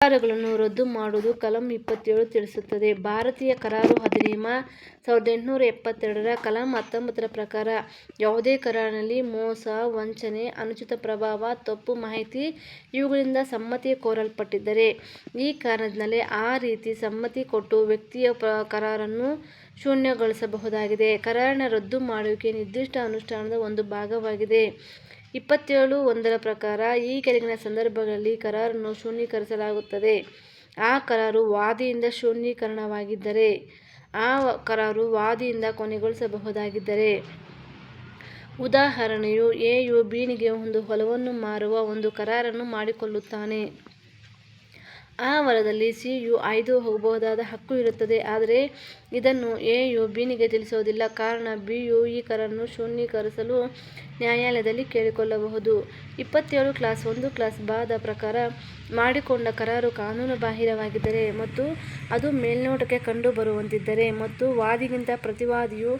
ಕರಾರುಗಳನ್ನು ರದ್ದು ಮಾಡುವುದು ಕಲಂ ಇಪ್ಪತ್ತೇಳು ತಿಳಿಸುತ್ತದೆ. ಭಾರತೀಯ ಕರಾರು ಅಧಿನಿಯಮ ಸಾವಿರದ ಎಂಟುನೂರ ಎಪ್ಪತ್ತೆರಡರ ಕಲಂ ಹತ್ತೊಂಬತ್ತರ ಪ್ರಕಾರ ಯಾವುದೇ ಕರಾರಿನಲ್ಲಿ ಮೋಸ, ವಂಚನೆ, ಅನುಚಿತ ಪ್ರಭಾವ, ತಪ್ಪು ಮಾಹಿತಿ ಇವುಗಳಿಂದ ಸಮ್ಮತಿ ಕೋರಲ್ಪಟ್ಟಿದ್ದರೆ ಈ ಕಾರಣದಿಂದಲೇ ಆ ರೀತಿ ಸಮ್ಮತಿ ಕೊಟ್ಟು ವ್ಯಕ್ತಿಯ ಕರಾರನ್ನು ಶೂನ್ಯಗೊಳಿಸಬಹುದಾಗಿದೆ. ಕರಾರಿನ ರದ್ದು ಮಾಡುವಿಕೆ ನಿರ್ದಿಷ್ಟ ಅನುಷ್ಠಾನದ ಒಂದು ಭಾಗವಾಗಿದೆ. ಇಪ್ಪತ್ತೇಳು ಒಂದರ ಪ್ರಕಾರ ಈ ಕೆಳಗಿನ ಸಂದರ್ಭಗಳಲ್ಲಿ ಕರಾರನ್ನು ಶೂನ್ಯೀಕರಿಸಲಾಗುತ್ತದೆ ಆ ಕರಾರು ವಾದಿಯಿಂದ ಶೂನ್ಯೀಕರಣವಾಗಿದ್ದರೆ, ಆ ಕರಾರು ವಾದಿಯಿಂದ ಕೊನೆಗೊಳಿಸಬಹುದಾಗಿದ್ದರೆ. ಉದಾಹರಣೆಯು ಎ ಯು ಬಿ ನಿಗೆ ಒಂದು ಹೊಲವನ್ನು ಮಾರುವ ಒಂದು ಕರಾರನ್ನು ಮಾಡಿಕೊಳ್ಳುತ್ತಾನೆ. ಆ ವರದಲ್ಲಿ ಸಿ ಯು ಆಯ್ದು ಹೋಗಬಹುದಾದ ಹಕ್ಕು ಇರುತ್ತದೆ. ಆದರೆ ಇದನ್ನು ಎ ಯು ಬಿ ನಿಗೆ ತಿಳಿಸುವುದಿಲ್ಲ. ಕಾರಣ ಬಿ ಯು ಈ ಕರನ್ನು ಶೂನ್ಯೀಕರಿಸಲು ನ್ಯಾಯಾಲಯದಲ್ಲಿ ಕೇಳಿಕೊಳ್ಳಬಹುದು. ಇಪ್ಪತ್ತೇಳು ಕ್ಲಾಸ್ ಒಂದು ಕ್ಲಾಸ್ ಬಾದ ಪ್ರಕಾರ ಮಾಡಿಕೊಂಡ ಕರಾರು ಕಾನೂನುಬಾಹಿರವಾಗಿದ್ದರೆ ಮತ್ತು ಅದು ಮೇಲ್ನೋಟಕ್ಕೆ ಕಂಡುಬರುವಂತಿದ್ದರೆ ಮತ್ತು ವಾದಿಗಿಂತ ಪ್ರತಿವಾದಿಯು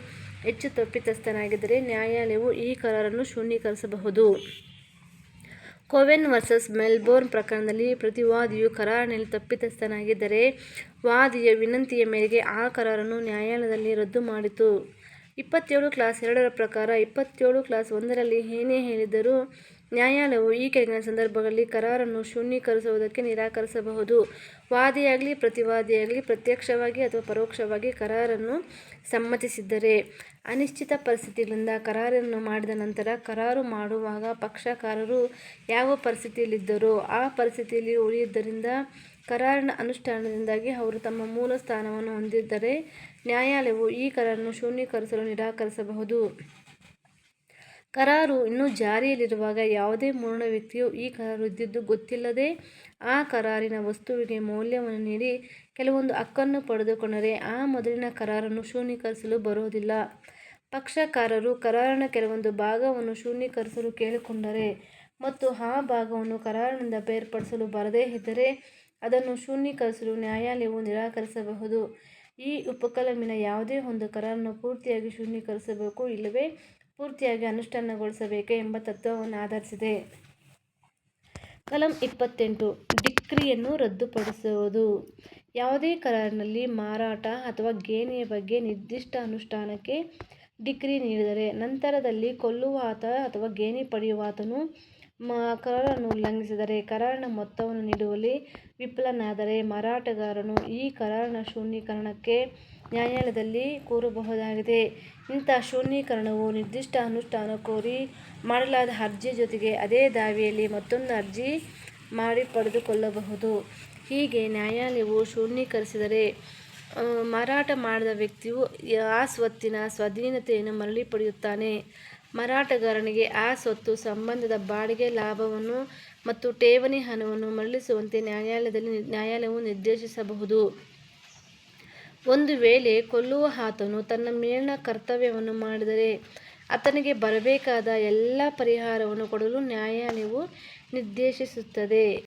ಹೆಚ್ಚು ತಪ್ಪಿತಸ್ಥನಾಗಿದ್ದರೆ ನ್ಯಾಯಾಲಯವು ಈ ಕರಾರನ್ನು ಶೂನ್ಯೀಕರಿಸಬಹುದು. ಕೋವೆನ್ ವರ್ಸಸ್ ಮೆಲ್ಬೋರ್ನ್ ಪ್ರಕರಣದಲ್ಲಿ ಪ್ರತಿವಾದಿಯು ಕರಾರಿನಲ್ಲಿ ತಪ್ಪಿತಸ್ಥನಾಗಿದ್ದರೆ ವಾದಿಯ ವಿನಂತಿಯ ಮೇರೆಗೆ ಆ ಕರಾರನ್ನು ನ್ಯಾಯಾಲಯದಲ್ಲಿ ರದ್ದು ಮಾಡಿತು. ಇಪ್ಪತ್ತೇಳು ಕ್ಲಾಸ್ ಎರಡರ ಪ್ರಕಾರ ಇಪ್ಪತ್ತೇಳು ಕ್ಲಾಸ್ ಒಂದರಲ್ಲಿ ಏನೇ ಹೇಳಿದ್ದರೂ ನ್ಯಾಯಾಲಯವು ಈ ಕೆಳಗಿನ ಸಂದರ್ಭಗಳಲ್ಲಿ ಕರಾರನ್ನು ಶೂನ್ಯೀಕರಿಸುವುದಕ್ಕೆ ನಿರಾಕರಿಸಬಹುದು. ವಾದಿಯಾಗಲಿ, ಪ್ರತಿವಾದಿಯಾಗಲಿ, ಪ್ರತ್ಯಕ್ಷವಾಗಿ ಅಥವಾ ಪರೋಕ್ಷವಾಗಿ ಕರಾರನ್ನು ಸಮ್ಮತಿಸಿದ್ದರೆ. ಅನಿಶ್ಚಿತ ಪರಿಸ್ಥಿತಿಗಳಿಂದ ಕರಾರನ್ನು ಮಾಡಿದ ನಂತರ ಕರಾರು ಮಾಡುವಾಗ ಪಕ್ಷಕಾರರು ಯಾವ ಪರಿಸ್ಥಿತಿಯಲ್ಲಿದ್ದರೋ ಆ ಪರಿಸ್ಥಿತಿಯಲ್ಲಿ ಉಳಿಯುವುದರಿಂದ ಕರಾರಿನ ಅನುಷ್ಠಾನದಿಂದಾಗಿ ಅವರು ತಮ್ಮ ಮೂಲ ಸ್ಥಾನವನ್ನು ಹೊಂದಿದ್ದರೆ ನ್ಯಾಯಾಲಯವು ಈ ಕರಾರನ್ನು ಶೂನ್ಯೀಕರಿಸಲು ನಿರಾಕರಿಸಬಹುದು. ಕರಾರು ಇನ್ನೂ ಜಾರಿಯಲ್ಲಿರುವಾಗ ಯಾವುದೇ ಮೂರನೇ ವ್ಯಕ್ತಿಯು ಈ ಕರಾರು ಇದ್ದಿದ್ದು ಗೊತ್ತಿಲ್ಲದೆ ಆ ಕರಾರಿನ ವಸ್ತುವಿಗೆ ಮೌಲ್ಯವನ್ನು ನೀಡಿ ಕೆಲವೊಂದು ಹಕ್ಕನ್ನು ಪಡೆದುಕೊಂಡರೆ ಆ ಮೊದಲಿನ ಕರಾರನ್ನು ಶೂನ್ಯೀಕರಿಸಲು ಬರುವುದಿಲ್ಲ. ಪಕ್ಷಕಾರರು ಕರಾರಿನ ಕೆಲವೊಂದು ಭಾಗವನ್ನು ಶೂನ್ಯೀಕರಿಸಲು ಕೇಳಿಕೊಂಡರೆ ಮತ್ತು ಆ ಭಾಗವನ್ನು ಕರಾರಿನಿಂದ ಬೇರ್ಪಡಿಸಲು ಬರದೇ ಇದ್ದರೆ ಅದನ್ನು ಶೂನ್ಯೀಕರಿಸಲು ನ್ಯಾಯಾಲಯವು ನಿರಾಕರಿಸಬಹುದು. ಈ ಉಪಕಲಮಿನ ಯಾವುದೇ ಒಂದು ಕರಾರನ್ನು ಪೂರ್ತಿಯಾಗಿ ಶೂನ್ಯೀಕರಿಸಬೇಕು ಇಲ್ಲವೇ ಪೂರ್ತಿಯಾಗಿ ಅನುಷ್ಠಾನಗೊಳಿಸಬೇಕೇ ಎಂಬ ತತ್ವವನ್ನು ಆಧರಿಸಿದೆ. ಕಲಂ ಇಪ್ಪತ್ತೆಂಟು ಡಿಕ್ರಿಯನ್ನು ರದ್ದುಪಡಿಸುವುದು. ಯಾವುದೇ ಕರಾರಿನಲ್ಲಿ ಮಾರಾಟ ಅಥವಾ ಗೇಣಿಯ ಬಗ್ಗೆ ನಿರ್ದಿಷ್ಟ ಅನುಷ್ಠಾನಕ್ಕೆ ಡಿಕ್ರಿ ನೀಡಿದರೆ ನಂತರದಲ್ಲಿ ಕೊಳ್ಳುವಾತ ಅಥವಾ ಗೇಣಿ ಪಡೆಯುವಾತನು ಕರಾರನ್ನು ಉಲ್ಲಂಘಿಸಿದರೆ, ಕರಾರಿನ ಮೊತ್ತವನ್ನು ನೀಡುವಲ್ಲಿ ವಿಫಲನಾದರೆ ಮಾರಾಟಗಾರನು ಈ ಕರಾರಿನ ಶೂನ್ಯೀಕರಣಕ್ಕೆ ನ್ಯಾಯಾಲಯದಲ್ಲಿ ಕೋರಬಹುದಾಗಿದೆ. ಇಂಥ ಶೂನ್ಯೀಕರಣವು ನಿರ್ದಿಷ್ಟ ಅನುಷ್ಠಾನ ಕೋರಿ ಮಾಡಲಾದ ಅರ್ಜಿ ಜೊತೆಗೆ ಅದೇ ದಾವೆಯಲ್ಲಿ ಮತ್ತೊಂದು ಅರ್ಜಿ ಮಾಡಿ ಪಡೆದುಕೊಳ್ಳಬಹುದು. ಹೀಗೆ ನ್ಯಾಯಾಲಯವು ಶೂನ್ಯೀಕರಿಸಿದರೆ ಮಾರಾಟ ಮಾಡಿದ ವ್ಯಕ್ತಿಯು ಆ ಸ್ವತ್ತಿನ ಸ್ವಾಧೀನತೆಯನ್ನು ಮರಳಿ ಪಡೆಯುತ್ತಾನೆ. ಮಾರಾಟಗಾರನಿಗೆ ಆ ಸ್ವತ್ತು ಸಂಬಂಧದ ಬಾಡಿಗೆ ಲಾಭವನ್ನು ಮತ್ತು ಠೇವಣಿ ಹಣವನ್ನು ಮರಳಿಸುವಂತೆ ನ್ಯಾಯಾಲಯದಲ್ಲಿ, ನ್ಯಾಯಾಲಯವು ನಿರ್ದೇಶಿಸಬಹುದು. ಒಂದು ವೇಳೆ ಕೊಲ್ಲುವ ಆತನು ತನ್ನ ಮೇಲಿನ ಕರ್ತವ್ಯವನ್ನು ಮಾಡಿದರೆ ಆತನಿಗೆ ಬರಬೇಕಾದ ಎಲ್ಲ ಪರಿಹಾರವನ್ನು ಕೊಡಲು ನ್ಯಾಯಾಲಯವು ನಿರ್ದೇಶಿಸುತ್ತದೆ.